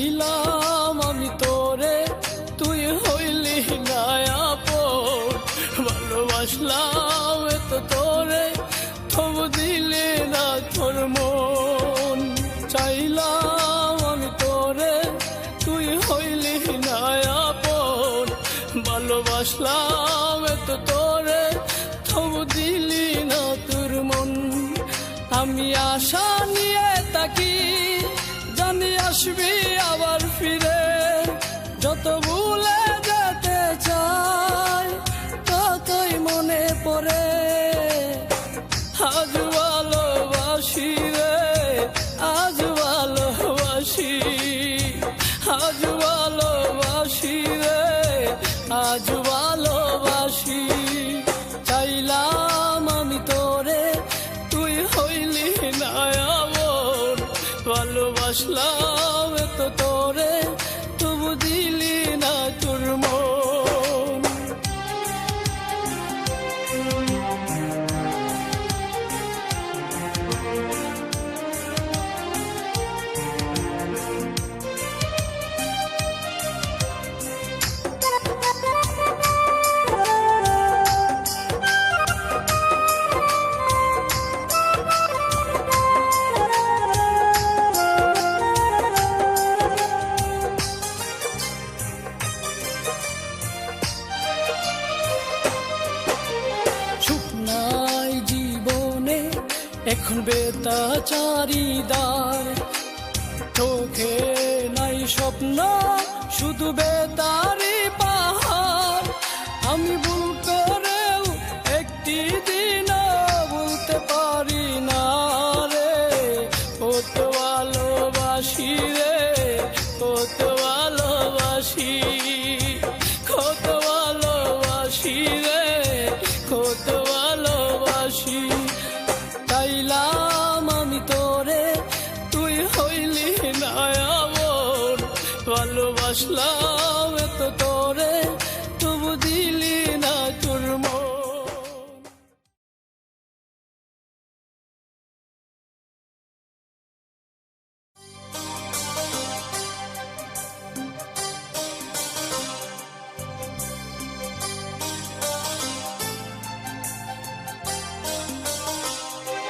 চাইলাম আমি তোরে, তুই হইলি নায়াপন ভালোবাসলাম এত তোরে তবু দিলে না তোর মন। চাইলাম আমি তোরে, তুই হইলি নায়াপন ভালোবাসলাম এত তোরে তবু দিলি না তোর মন। আমি আশা নিয়ে তাকি জানি আসবি ভালোবাসি রে, আজ ভালোবাসি। চাইলাম আমি তোরে, তুই হইলি না আমার ভালোবাসলাম তো তোরে, তবু দিলি না তোর মন। এখন বেতাচারিদার। চোখে নাই স্বপ্ন, শুধু বেতারি পাহাড়। আমি ভুল করেও একটি দিন বলতে পারি না রে। কত ভালোবাসি ভালোবাসলাম এত করে তবু দিলি না তোর